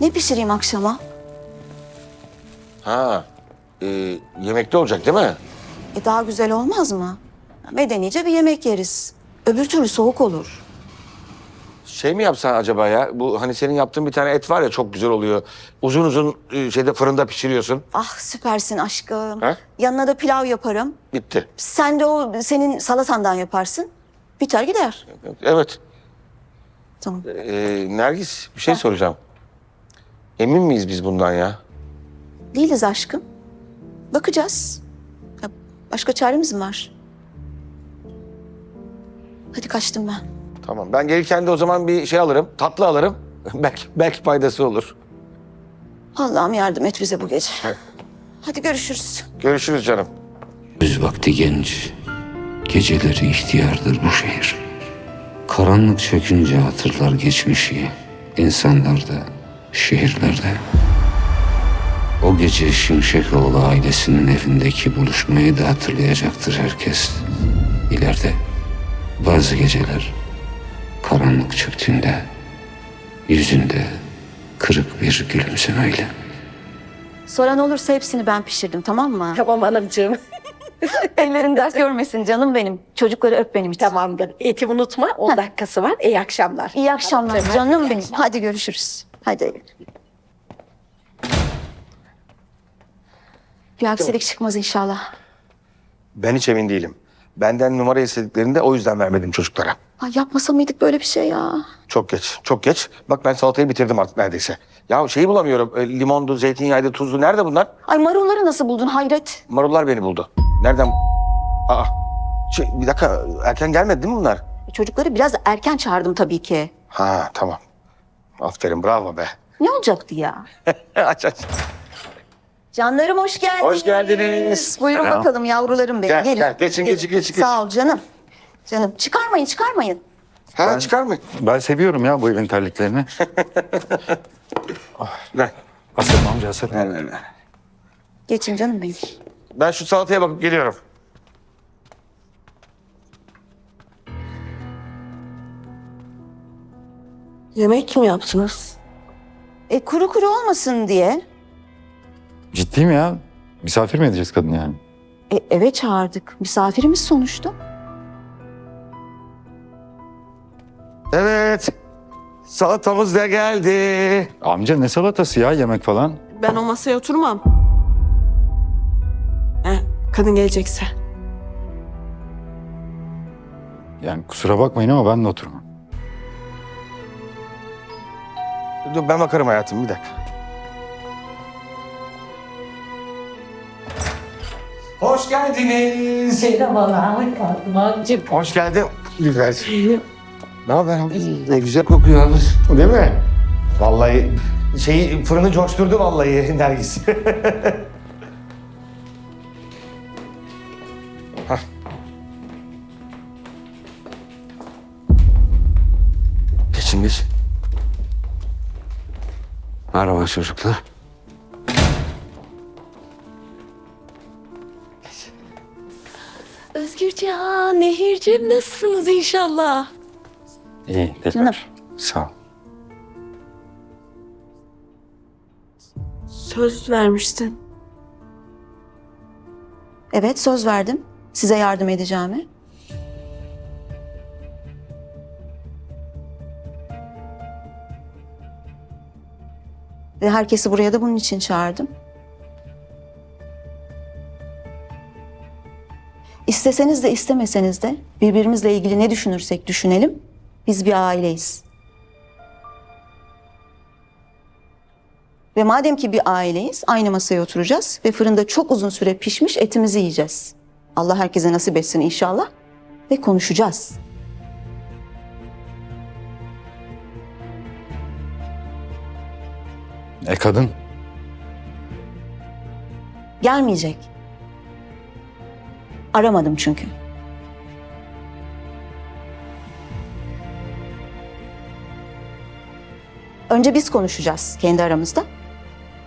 Ne pişireyim akşama? Ha, e, yemekte olacak değil mi? E daha güzel olmaz mı? Medenice bir yemek yeriz. Öbür türlü soğuk olur. Şey mi yapsan acaba ya? Bu hani senin yaptığın bir tane et var ya çok güzel oluyor. Uzun uzun e, şeyde fırında pişiriyorsun. Ah süpersin aşkım. Ha? Yanına da pilav yaparım. Bitti. Sen de o senin salatandan yaparsın. Biter gider. Evet. Tamam. E, Nergis bir şey soracağım. Emin miyiz biz bundan ya? Değiliz aşkım. Bakacağız. Ya başka çaremiz mi var? Hadi kaçtım ben. Tamam. Ben gelirken de o zaman bir şey alırım. Tatlı alırım. belki belki faydası olur. Allah'ım yardım et bize bu gece. Hadi görüşürüz. Görüşürüz canım. Güz vakti genç, geceleri ihtiyardır bu şehir. Karanlık çökünce hatırlar geçmişi, insanlarda, şehirlerde. O gece Şimşekoğlu ailesinin evindeki buluşmayı da hatırlayacaktır herkes. İleride bazı geceler karanlık çöktüğünde yüzünde kırık bir gülümsemeyle. Soran olursa hepsini ben pişirdim tamam mı? Tamam hanımcığım. Ellerin dert görmesin canım benim. Çocukları öp benim için. Tamamdır. Eti unutma. 10 dakikası var. İyi akşamlar. İyi akşamlar canım benim. Hadi görüşürüz. Hadi. Bir aksilik çıkmaz inşallah. Ben hiç emin değilim. Benden numara istediklerinde o yüzden vermedim çocuklara. Ay yapmasa mıydık böyle bir şey ya? Çok geç, çok geç. Bak ben salatayı bitirdim artık neredeyse. Ya şeyi bulamıyorum. E, limondu, zeytinyağıydı, tuzlu. Nerede bunlar? Ay marulları nasıl buldun hayret? Marullar beni buldu. Nereden? Aa, şey, bir dakika. Erken gelmedi değil mi bunlar? Çocukları biraz erken çağırdım tabii ki. Ha, tamam. Aferin, bravo be. Ne olacaktı ya? aç aç. Canlarım hoş geldiniz. Hoş geldiniz. Buyurun Selam. bakalım yavrularım benim. Gel, Gelin. gel. Geçin, geçin, geçin, geçin. Sağ ol canım. Canım çıkarmayın çıkarmayın. Ha, çıkar mı? Ben seviyorum ya bu evin terliklerini. Ver. Asırım amca asırım. Ver, ver, ver. Geçin canım benim. Ben şu salataya bakıp geliyorum. Yemek mi yaptınız? E kuru kuru olmasın diye Ciddiyim ya. Misafir mi edeceğiz kadın yani? e, eve çağırdık. Misafirimiz sonuçta. Evet. Salatamız da geldi. Amca ne salatası ya yemek falan? Ben o masaya oturmam. He, kadın gelecekse. Yani kusura bakmayın ama ben de oturmam. Dur ben bakarım hayatım bir dakika. Hoş geldiniz. Merhabalar. Hoş geldin. Güzel. Ne haber abi? Ne güzel kokuyor abi. Değil mi? Vallahi şeyi fırını coşturdu vallahi Nergis. Hah. Geçin geç. Merhaba çocuklar. Özgürcan, Nehir'cim nasılsınız inşallah? İyi. Canım. Sağ ol. Söz vermiştin. Evet söz verdim. Size yardım edeceğimi. Ve herkesi buraya da bunun için çağırdım. İsteseniz de istemeseniz de birbirimizle ilgili ne düşünürsek düşünelim biz bir aileyiz. Ve madem ki bir aileyiz aynı masaya oturacağız ve fırında çok uzun süre pişmiş etimizi yiyeceğiz. Allah herkese nasip etsin inşallah ve konuşacağız. E kadın? Gelmeyecek. Aramadım çünkü. Önce biz konuşacağız kendi aramızda.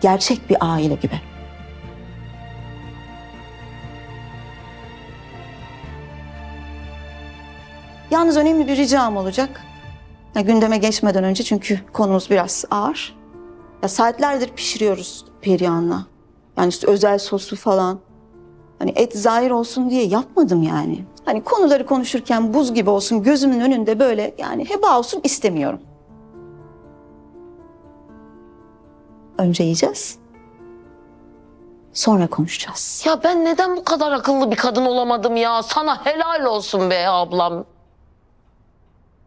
Gerçek bir aile gibi. Yalnız önemli bir ricam olacak. Ya, gündeme geçmeden önce çünkü konumuz biraz ağır. Ya saatlerdir pişiriyoruz Perihan'la. Yani işte özel soslu falan. Hani et zahir olsun diye yapmadım yani. Hani konuları konuşurken buz gibi olsun gözümün önünde böyle yani heba olsun istemiyorum. Önce yiyeceğiz. Sonra konuşacağız. Ya ben neden bu kadar akıllı bir kadın olamadım ya? Sana helal olsun be ablam.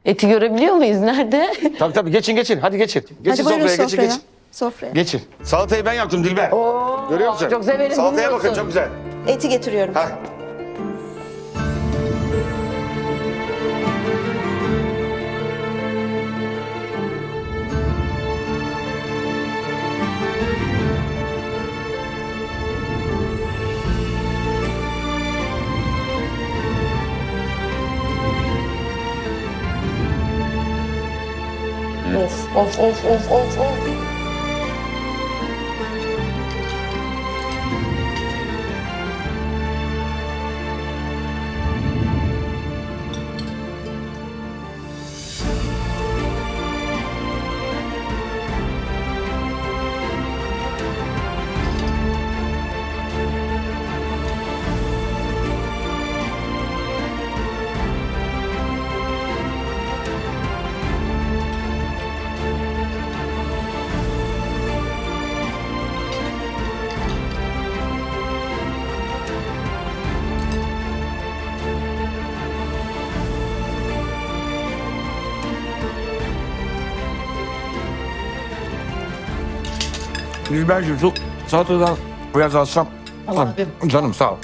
Eti görebiliyor muyuz? Nerede? Tabii tabii geçin geçin hadi geçin. Geçin Hadi buyurun sofraya geçin sofraya. geçin. Sofraya. Geçin. Salatayı ben yaptım Dilber. Görüyor musun? çok severim, Salataya bakın çok güzel. Eti getiriyorum. Ha. of of of of of of. Dilberciğim şu salatadan biraz alsam. Allah'ım. Canım sağ ol.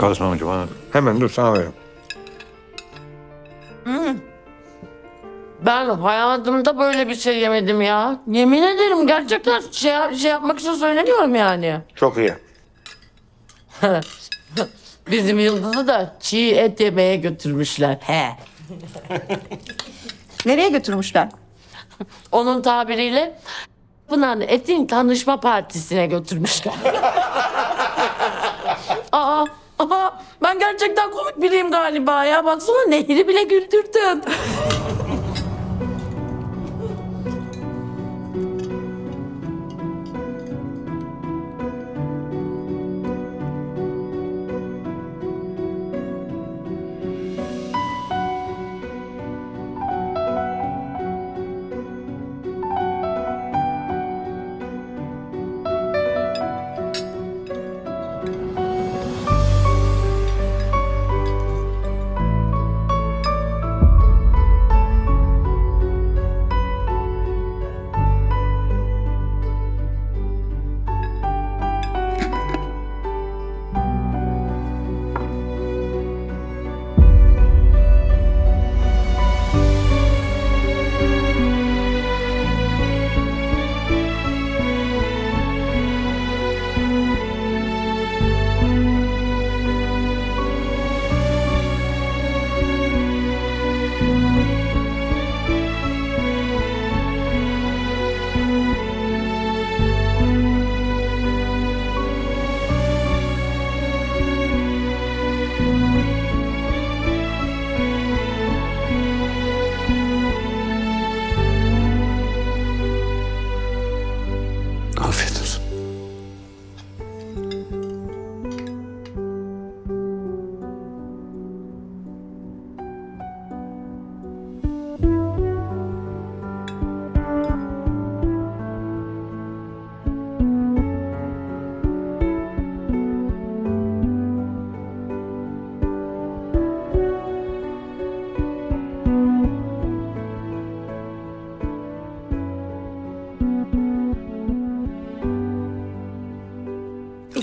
Karışma amca bana. Hemen dur sana veriyorum. Ben hayatımda böyle bir şey yemedim ya. Yemin ederim gerçekten şey, şey yapmak için söylemiyorum yani. Çok iyi. Bizim Yıldız'ı da çiğ et yemeye götürmüşler. He. Nereye götürmüşler? Onun tabiriyle Pınar Et'in tanışma partisine götürmüşler. aa, aa, ben gerçekten komik biriyim galiba ya. Baksana Nehir'i bile güldürdüm.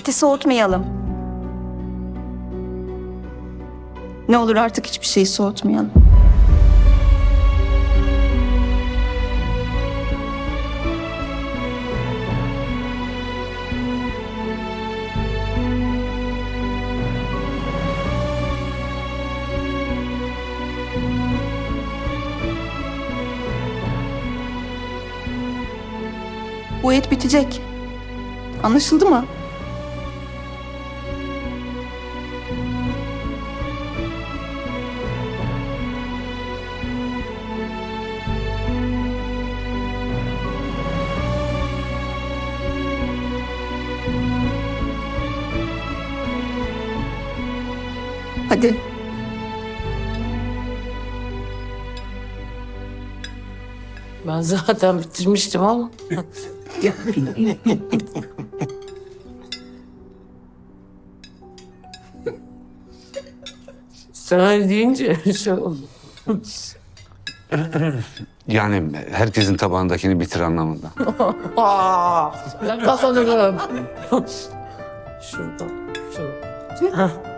Eti soğutmayalım. Ne olur artık hiçbir şeyi soğutmayalım. Bu et bitecek. Anlaşıldı mı? Hadi. Ben zaten bitirmiştim ama. Sen deyince şey oldu. Yani herkesin tabağındakini bitir anlamında. Aa, ben kazanırım. Şuradan, şuradan. Hah.